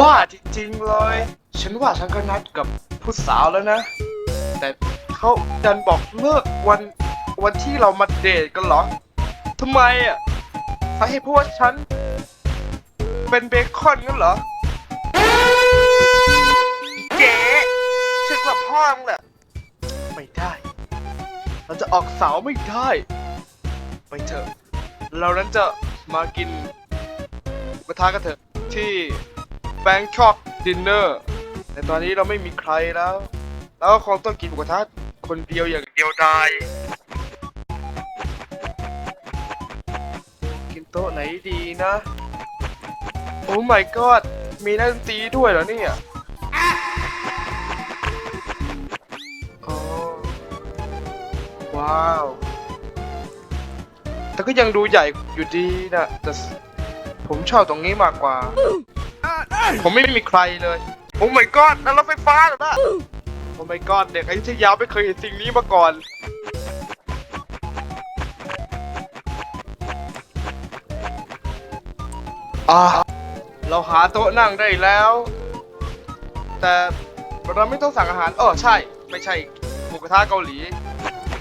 บ้าจริงๆเลย ฉันว่าฉันก็นัดกับผู้สาวแล้วนะ แต่เขาดันบอกเลิกวันวันที่เรามาเดทกันเหรอทำไมอะสาเหตุเพราะว่าฉัน เป็นเบคอนงั้นเหรอเจ๊ฉันกว่าพ่อมึงแหละไม่ได้ เราจะออกสาวไม่ได้ ไปเถอะ เรานั้นจะมากินกระทะกันเถอะที่ Bangkok Dinner แต่ตอนนี้เราไม่มีใครแล้ว แล้วก็คงต้องกินหมูกระทะคนเดียวอย่างเดียวดายกินโต๊ะไหนดีนะ โอ้ my god มีนักดนตรีด้วยเหรอเนี่ยโอ๋อว้าว แต่ก็ยังดูใหญ่อยู่ดีนะแต่ผมชอบตรงนี้มากกว่า ผมไม่มีใครเลย โอ้ my god นั่นรถไฟฟ้าเหรอนะโอ้ my god เด็กอยุธยาไม่เคยเห็นสิ่งนี้มาก่อน อ่า เราหาโต๊ะนั่งได้แล้ว แต่เราไม่ต้องสั่งอาหารเออใช่ ไม่ใช่หมูกระทะเกาหลี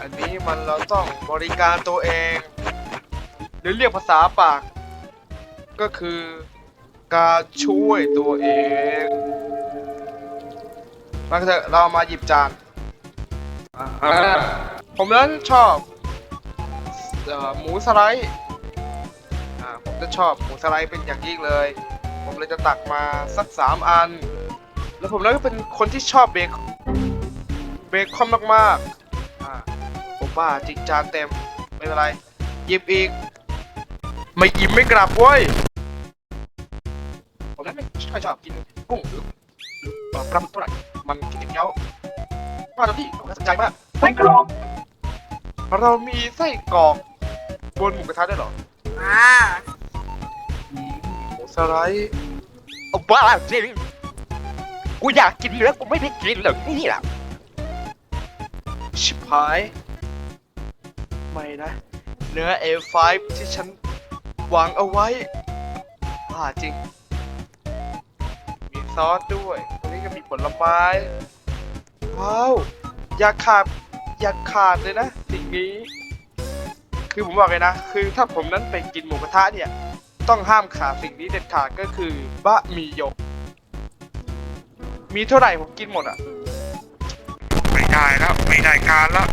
อันนี้มันเราต้องบริการตัวเอง หรือเรียกภาษาปาก ก็คือ การช่วยตัวเองมาเถอะเรามาหยิบจานผมนั้นชอบหมูสไลด์ผมจะชอบหมูสไลด์เป็นอย่างยิ่งเลย ผมเลยจะตักมาสักสามอัน แล้วผมนั้นก็เป็นคนที่ชอบเบคเบคอนมากๆผมว่าจริงจานเต็มไม่เป็นไรหยิบอีก ไม่อิ่มไม่กลับเว้ย ค่อยชอบกินกุ้งหรือปลาหมึกเท่าไหร่มันกินเคี้ยวว่าแล้วที่ผมน่าสนใจมากไส้กรอกเรามีไส้กรอกบนหมูกระทะได้วยเหรออ่าอืมหมูสไลด์เอาบ้าจริงกูอยากกินเนื้อกูไม่ได้กินหรอกนี่แหละชิบหายไม่นะ เนื้อ A5 ที่ฉันวางเอาไว้บ้าจริง ซอสด้วยตรงนี้ก็มีผลไม้ ว้าว อย่าขาด อย่าขาดเลยนะ สิ่งนี้ คือผมบอกเลยนะ คือถ้าผมนั้นไปกินหมูกระทะเนี่ย ต้องห้ามขาดสิ่งนี้เด็ดขาดก็คือบะหมี่หยก มีเท่าไหร่ผมกินหมดอะ ไม่ได้แล้ว ไม่ได้การแล้ว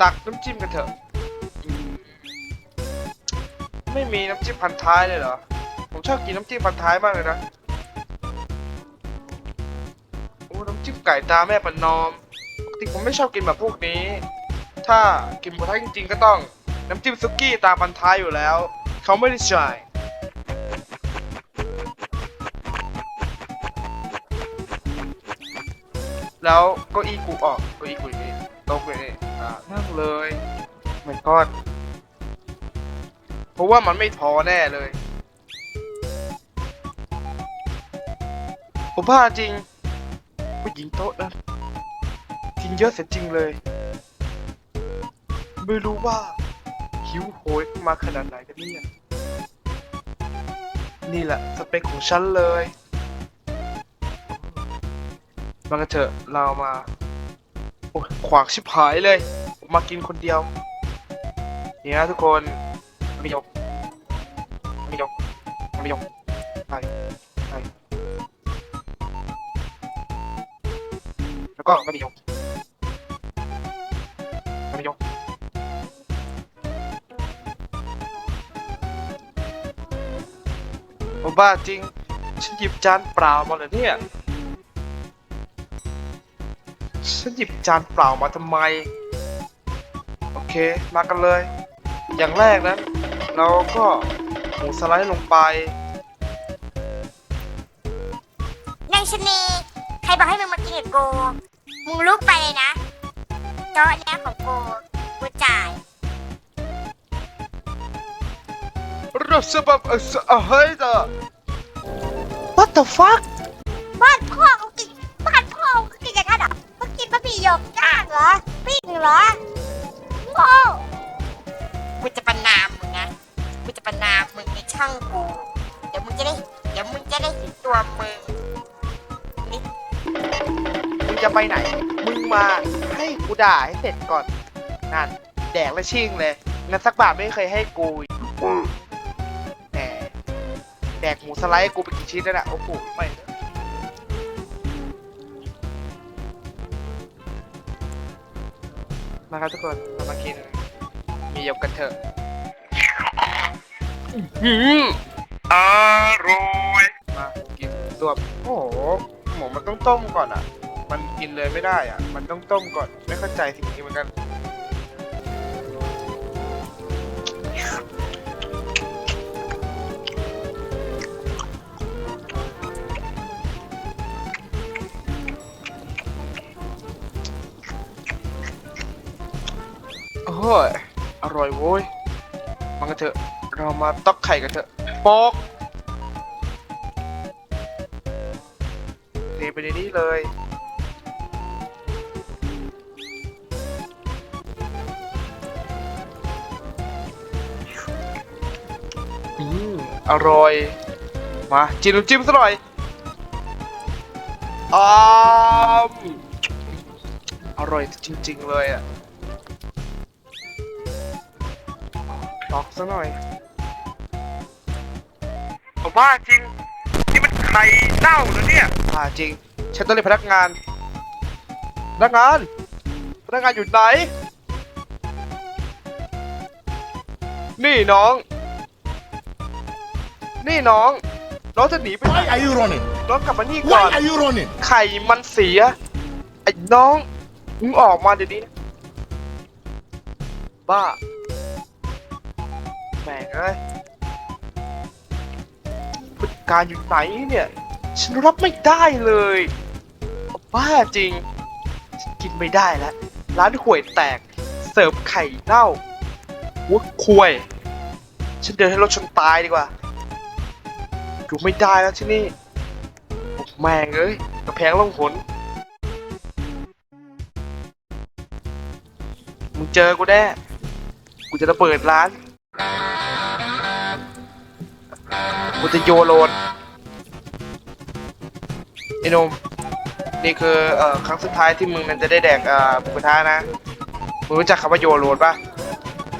ตักน้ำจิ้มกันเถอะอืม ไม่มีน้ำจิ้มพันท้ายเลยเหรอ ผมชอบกินน้ำจิ้มพันท้ายมากเลยนะ โอ้ น้ำจิ้มไก่ตาแม่ประนอม ปกติผมไม่ชอบกินแบบพวกนี้ ถ้ากินหมูกระทะจริงๆก็ต้องน้ำจิ้มซุกี้ตาพันท้ายอยู่แล้ว เขาไม่ได้จ่ายแล้วก็อีกูออกก็อีกูนี่ตกูอยู่นี่อ่านั่งเลยไม่กอด เพราะว่ามันไม่พอแน่เลย ผมบ้าจริงผู้หญิงโต๊ะนั้นกินเยอะเสียจริงเลย ไม่รู้ว่าหิวโหยมาขนาดไหนกันเนี่ยนี่แหละสเปคของฉันเลยมากันเถอะเรามาโอ้ขวากชิบหายเลย มากินคนเดียว เนี่ยนะทุกคน ไม่ยกไม่ยกไม่ยกไปไปแล้วก็ไม่ยกไม่ยกโอ้บ้าจริง ฉันหยิบจานเปล่ามาเลยเนี่ย ฉันหยิบจานเปล่ามาทำไม โอเค มากันเลย อย่างแรกนะ เราก็หมูสไลด์ลงไป นางชะนีใครบอกให้มึงมากินกับกูมึงลุกไปเลยนะโต๊ะเนี้ยของกูกูจ่ายรสแบบเออเออเฮ้ยเด้อ What the fuck บ้านพ่อเขากินบ้านพ่อเขากินอย่างนั้นเหรอเขากินบะหมี่หยกย่างเหรอปิ้งเหรอโง่ว่ามึง ประนามมึงในช่างกูเดี๋ยวมึงจะได้เดี๋ยวมึงจะได้เห็นตัวมึงมึงจะไปไหน มึงมาให้กูด่าให้เสร็จก่อน นั่น แดกและชิงเลยงั้นสักบาทไม่เคยให้กูแหมแดกหมูสไลด์กูไปกี่ชิ้นแล้วนะโอ้โหไม่มาครับทุกคนเามากิน มียกกันเถอะ อืมอร่อยมากินตัวโอ้โหหมูมันต้องต้มก่อนอะ มันกินเลยไม่ได้อะ มันต้องต้มก่อน ไม่เข้าใจสิ่งนี้เหมือนกัน โอ้ยอร่อยโว้ยมากันเถอะ เรามาตอกไข่กันเถอะโป๊กเทไปในนี้เลยอืมอร่อย มาจิ้มน้ำจิ้มซะหน่อยอ้ามอร่อยจริง ๆ เลยอะตอกซะหน่อย ผมว่าจริง นี่มันไข่เน่าแล้วเนี่ยอ่าจริง ฉันต้องเรียกพนักงาน พนักงาน พนักงานอยู่ไหน นี่น้อง นี่น้อง น้องจะหนีไปไหน Why are you running? น้องกลับมานี่ก่อน Why are you running? ไข่มันเสีย ไอ้น้อง มึงออกมาเดี๋ยวนี้นะบ้าแม่งเอ้ยผู้จัด การอยู่ไหนเนี่ย ฉันรับไม่ได้เลยบ้าจริง กินไม่ได้แล้ว ร้านห่วยแตก เสิร์ฟไข่เน่าหัวควย ฉันเดินให้รถชนตายดีกว่าอยู่ไม่ได้แล้วที่นี่แม่งเอ้ยกระแพงล่องหนมึงเจอกูแน่กูจะระเบิดร้าน กูจะโยโลนไอ้นมนี่คือเอ่อครั้งสุดท้ายที่มึงนั้นจะได้แดกเอ่อหมูกระทะนะมึงรู้จักคำว่าโยโลนปะ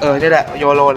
เออนี่แหละโยโลน